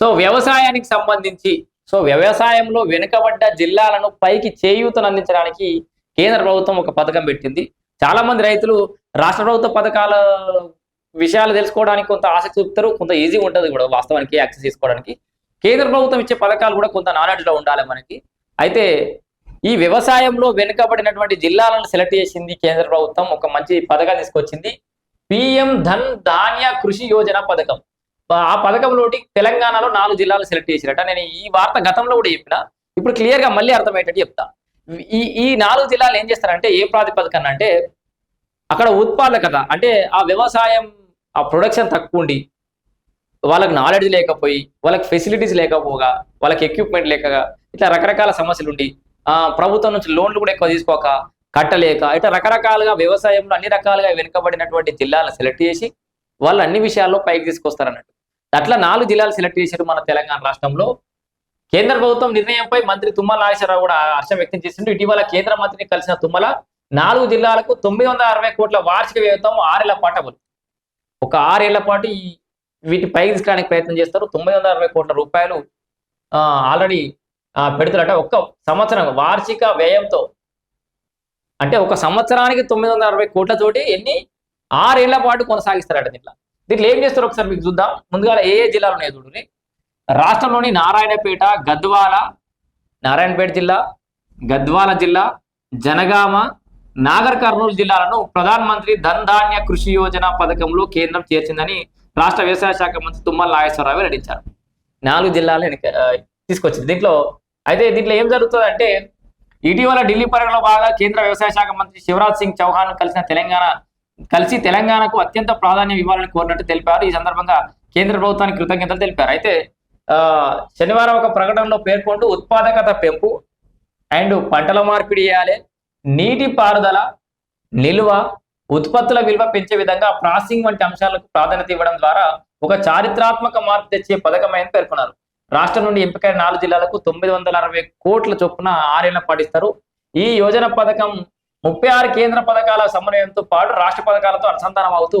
So వ్యవసాయానికి సంబంధించి so వ్యవసాయంలో వెనుకబడ్డ జిల్లాలను పైకి చేయూతను అందించడానికి కేంద్ర ప్రభుత్వం ఒక పథకం పెట్టింది. చాలా మంది రైతులు రాష్ట్ర ప్రభుత్వ పథకాల విషయాలు తెలుసుకోవడానికి కొంత ఆసక్తి చూపుతారు కొంత ఈజీ ఉంటుంది కూడా వాస్తవానికి యాక్సెస్ చేసుకోవడానికి. కేంద్ర ప్రభుత్వం ఇచ్చే పథకాలు కూడా కొంత నానాటిలో ఉండాలి మనకి. అయితే ఈ వ్యవసాయంలో వెనుకబడినటువంటి జిల్లాలను సెలెక్ట్ చేసింది కేంద్ర ప్రభుత్వం ఒక మంచి పథకం తీసుకొచ్చింది. పిఎం ధన్ ధాన్య కృషి యోజన పథకం. ఆ పథకంలోటి తెలంగాణలో నాలుగు జిల్లాలు సెలెక్ట్ చేసిరట. నేను ఈ వార్త గతంలో కూడా చెప్పిన. ఇప్పుడు క్లియర్గా మళ్ళీ అర్థమయ్యేటట్టు చెప్తా. ఈ ఈ నాలుగు జిల్లాలు ఏం చేస్తారంటే ఏ ప్రాతిపదికన అంటే అక్కడ ఉత్పాదకత అంటే ఆ వ్యవసాయం ఆ ప్రొడక్షన్ తక్కువ ఉండి వాళ్ళకి నాలెడ్జ్ లేకపోయి వాళ్ళకి ఫెసిలిటీస్ లేకపోగా వాళ్ళకి ఎక్విప్మెంట్ లేక ఇట్లా రకరకాల సమస్యలు ఉండి ఆ ప్రభుత్వం నుంచి లోన్లు కూడా ఎక్కువ తీసుకోక కట్టలేక ఇట్లా రకరకాలుగా వ్యవసాయంలో అన్ని రకాలుగా వెనుకబడినటువంటి జిల్లాలను సెలెక్ట్ చేసి వాళ్ళు అన్ని విషయాల్లో పైకి తీసుకొస్తారన్నట్టు. అట్లా నాలుగు జిల్లాలు సెలెక్ట్ చేశారు మన తెలంగాణ రాష్ట్రంలో. కేంద్ర ప్రభుత్వం నిర్ణయంపై మంత్రి తుమ్మల నాగేశ్వరరావు కూడా హర్షం వ్యక్తం చేసిండు. ఇటీవల కేంద్ర మంత్రిని కలిసిన తుమ్మల నాలుగు జిల్లాలకు తొమ్మిది వందల అరవై కోట్ల వార్షిక వ్యయంతో ఆరేళ్ళ పాటు అమలు. ఒక ఆరేళ్ళ పాటు ఈ వీటి పైకి తీసుకురానికి ప్రయత్నం చేస్తారు. తొమ్మిది వందల అరవై కోట్ల రూపాయలు ఆల్రెడీ పెడుతున్నట్ట ఒక్క సంవత్సరం వార్షిక వ్యయంతో. అంటే ఒక సంవత్సరానికి తొమ్మిది వందల అరవై కోట్లతోటి ఎన్ని? ఆరేళ్ళ పాటు కొనసాగిస్తారట దీంట్లో. దీంట్లో ఏం చేస్తారు ఒకసారి మీకు చూద్దాం. ముందుగా ఏ ఏ జిల్లాలు ఉన్నాయి చూడండి. రాష్ట్రంలోని నారాయణపేట గద్వాల నారాయణపేట జిల్లా గద్వాల జిల్లా జనగామ నాగర్ కర్నూలు జిల్లాలను ప్రధాన మంత్రి ధన్ ధాన్య కృషి యోజన పథకంలో కేంద్రం చేర్చిందని రాష్ట్ర వ్యవసాయ శాఖ మంత్రి తుమ్మల నాగేశ్వరరావు వెల్లడించారు నాలుగు జిల్లాలు తీసుకొచ్చింది. దీంట్లో అయితే దీంట్లో ఏం జరుగుతుందంటే ఇటీవల ఢిల్లీ పర్యటనలో భాగంగా కేంద్ర వ్యవసాయ శాఖ మంత్రి శివరాజ్ సింగ్ చౌహాన్ కలిసిన తెలంగాణ కలిసి తెలంగాణకు అత్యంత ప్రాధాన్యం ఇవ్వాలని కోరినట్టు తెలిపారు. ఈ సందర్భంగా కేంద్ర ప్రభుత్వానికి కృతజ్ఞతలు తెలిపారు. అయితే ఆ, శనివారం ఒక ప్రకటనలో పేర్కొంటూ ఉత్పాదకత పెంపు అండ్ పంటల మార్పిడి చేయాలి నీటి పారుదల నిల్వ ఉత్పత్తుల విలువ పెంచే విధంగా ప్రాసెసింగ్ వంటి అంశాలకు ప్రాధాన్యత ఇవ్వడం ద్వారా ఒక చారిత్రాత్మక మార్పు తెచ్చే పథకమైన పేర్కొన్నారు. రాష్ట్రం నుండి ఎంపికైన నాలుగు జిల్లాలకు తొమ్మిది వందల అరవై కోట్ల చొప్పున ఆరేళ్ళ పాటిస్తారు. ఈ యోజన పథకం ముప్పై ఆరు కేంద్ర పథకాల సమన్వయంతో పాటు రాష్ట్ర పథకాలతో అనుసంధానం అవుతూ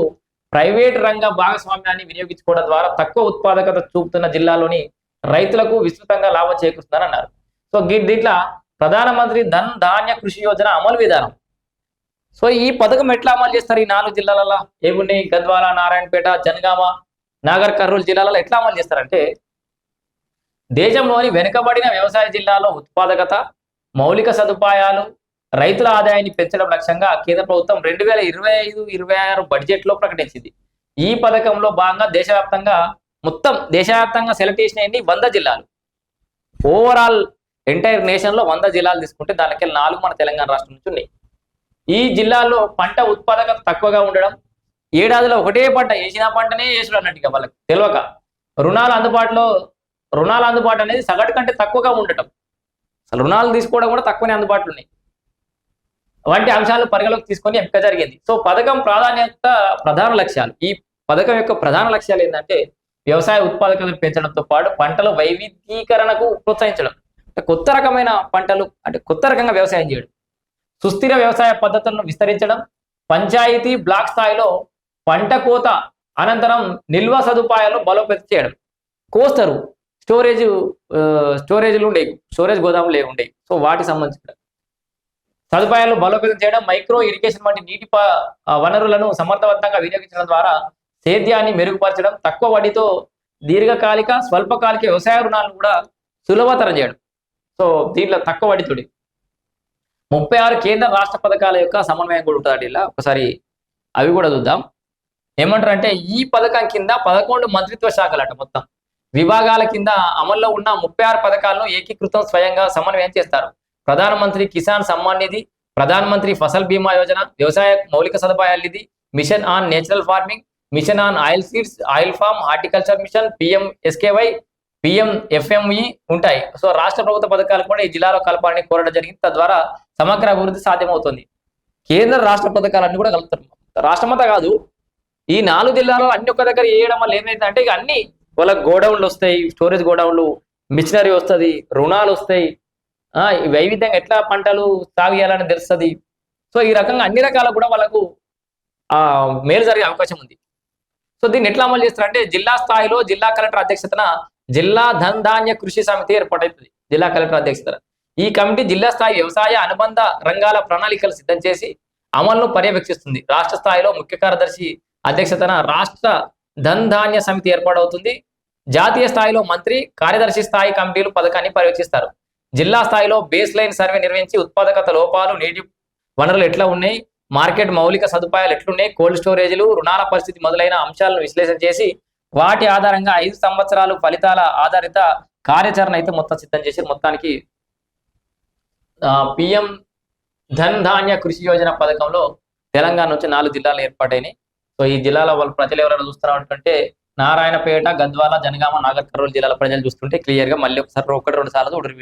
ప్రైవేట్ రంగ భాగస్వామ్యాన్ని వినియోగించుకోవడం ద్వారా తక్కువ ఉత్పాదకత చూపుతున్న జిల్లాలోని రైతులకు విస్తృతంగా లాభం చేకూరుస్తుందని అన్నారు. సో దీంట్లో ప్రధానమంత్రి ధన్ ధాన్య కృషి యోజన అమలు విధానం. సో ఈ పథకం ఎట్లా అమలు చేస్తారు ఈ నాలుగు జిల్లాలలో? ఏమున్నాయి గద్వాల నారాయణపేట జనగామ నాగర్ కర్నూలు జిల్లాలలో ఎట్లా అమలు చేస్తారంటే దేశంలోని వెనుకబడిన వ్యవసాయ జిల్లాలో ఉత్పాదకత మౌలిక సదుపాయాలు రైతుల ఆదాయాన్ని పెంచడం లక్ష్యంగా కేంద్ర ప్రభుత్వం రెండు వేల ఇరవై ఐదు ఇరవై ఆరు బడ్జెట్లో ప్రకటించింది. ఈ పథకంలో భాగంగా దేశవ్యాప్తంగా మొత్తం దేశవ్యాప్తంగా సెలెక్ట్ చేసిన వంద జిల్లాలు. ఓవరాల్ ఎంటైర్ నేషన్లో వంద జిల్లాలు తీసుకుంటే దానికి నాలుగు మన తెలంగాణ రాష్ట్రం నుంచి ఉన్నాయి. ఈ జిల్లాల్లో పంట ఉత్పాదకత తక్కువగా ఉండడం ఏడాదిలో ఒకటే పంట వేసిన పంటనే వేసుడు అన్నట్టుగా వాళ్ళకి తెలియక రుణాలు అందుబాటులో రుణాలు అందుబాటు అనేది సగటు కంటే తక్కువగా ఉండటం. అసలు రుణాలు తీసుకోవడం కూడా తక్కువనే అందుబాటులో ఉన్నాయి. వంటి అంశాలను పరిగణలోకి తీసుకొని ఎంపిక జరిగింది. సో పథకం ప్రాధాన్యత ప్రధాన లక్ష్యాలు. ఈ పథకం యొక్క ప్రధాన లక్ష్యాలు ఏంటంటే వ్యవసాయ ఉత్పాదకతను పెంచడంతో పాటు పంటల వైవిధ్యీకరణకు ప్రోత్సహించడం. అంటే కొత్త రకమైన పంటలు అంటే కొత్త రకంగా వ్యవసాయం చేయడం. సుస్థిర వ్యవసాయ పద్ధతులను విస్తరించడం. పంచాయతీ బ్లాక్ స్థాయిలో పంట కోత అనంతరం నిల్వ సదుపాయాలను బలోపేతం చేయడం. కోస్తరు స్టోరేజ్ స్టోరేజ్లు ఉండేవి. స్టోరేజ్ గోదాములు ఉండేవి. సో వాటికి సంబంధించిన సదుపాయాలు బలోపేతం చేయడం మైక్రో ఇరిగేషన్ వంటి నీటి వనరులను సమర్థవంతంగా వినియోగించడం ద్వారా సేద్యాన్ని మెరుగుపరచడం తక్కువ వడ్డీతో దీర్ఘకాలిక స్వల్పకాలిక వ్యవసాయ రుణాలను కూడా సులభతరం చేయడం. సో దీంట్లో తక్కువ వడ్డీతోడి ముప్పై ఆరు కేంద్ర రాష్ట్ర పథకాల యొక్క సమన్వయం కూడా ఉంటుంది ఇలా. ఒకసారి అవి కూడా చూద్దాం. ఏమంటారు అంటే ఈ పథకం కింద పదకొండు మంత్రిత్వ శాఖలు అట మొత్తం. విభాగాల కింద అమల్లో ఉన్న ముప్పై ఆరు పథకాలను ఏకీకృతం స్వయంగా సమన్వయం చేస్తారు. ప్రధానమంత్రి కిసాన్ సమ్మాన్ నిధి ప్రధానమంత్రి ఫసల్ బీమా యోజన వ్యవసాయ మౌలిక సదుపాయాల నిధి mission on natural farming mission on oil seeds oil farm horticulture mission PM SKY PM FME ఉంటాయి. సో రాష్ట్ర ప్రభుత్వ పథకాలు కూడా ఈ జిల్లాలో కలపాలని కోరడం జరిగింది. తద్వారా సమగ్ర అభివృద్ధి సాధ్యమవుతుంది. కేంద్ర రాష్ట్ర పథకాలన్నీ కూడా కలుపుతారు. రాష్ట్రమంతా కాదు ఈ నాలుగు జిల్లాలో అన్ని ఒక్క దగ్గర వేయడం వల్ల ఏమైందంటే ఇక అన్ని వాళ్ళ గోడౌన్లు వస్తాయి స్టోరేజ్ గోడౌన్లు మిషనరీ వస్తుంది రుణాలు వస్తాయి వైవిధ్యంగా ఎట్లా పంటలు సాగు చేయాలని తెలుస్తుంది? సో ఈ రకంగా అన్ని రకాల కూడా వాళ్ళకు ఆ మేలు జరిగే అవకాశం ఉంది. సో దీన్ని ఎట్లా అమలు చేస్తారంటే జిల్లా స్థాయిలో జిల్లా కలెక్టర్ అధ్యక్షతన జిల్లా ధన్ ధాన్య కృషి సమితి ఏర్పాటవుతుంది జిల్లా కలెక్టర్ అధ్యక్షతన. ఈ కమిటీ జిల్లా స్థాయి వ్యవసాయ అనుబంధ రంగాల ప్రణాళికలు సిద్ధం చేసి అమలును పర్యవేక్షిస్తుంది. రాష్ట్ర స్థాయిలో ముఖ్య కార్యదర్శి అధ్యక్షతన రాష్ట్ర ధన్ ధాన్య సమితి ఏర్పాటవుతుంది జాతీయ స్థాయిలో మంత్రి కార్యదర్శి స్థాయి కమిటీలు పథకాన్ని పర్యవేక్షిస్తారు. జిల్లా స్థాయిలో బేస్ లైన్ సర్వే నిర్వహించి ఉత్పాదకత లోపాలు నీటి వనరులు ఎట్లా ఉన్నాయి మార్కెట్ మౌలిక సదుపాయాలు ఎట్లున్నాయి కోల్డ్ స్టోరేజ్లు రుణాల పరిస్థితి మొదలైన అంశాలను విశ్లేషణ చేసి వాటి ఆధారంగా ఐదు సంవత్సరాలు ఫలితాల ఆధారిత కార్యాచరణ అయితే మొత్తం సిద్ధం చేసి మొత్తానికి పిఎం ధన్ ధాన్య కృషి యోజన పథకంలో తెలంగాణ నుంచి నాలుగు జిల్లాలు ఏర్పాటైనాయి సో ఈ జిల్లాల వాళ్ళు ప్రజలు ఎవరైనా చూస్తున్నారంటే నారాయణపేట గద్వాల జనగామ నాగర్ కర్నూలు జిల్లాల ప్రజలు చూస్తుంటే క్లియర్గా మళ్ళీ ఒకసారి ఒకటి రెండు సార్లు చూడరు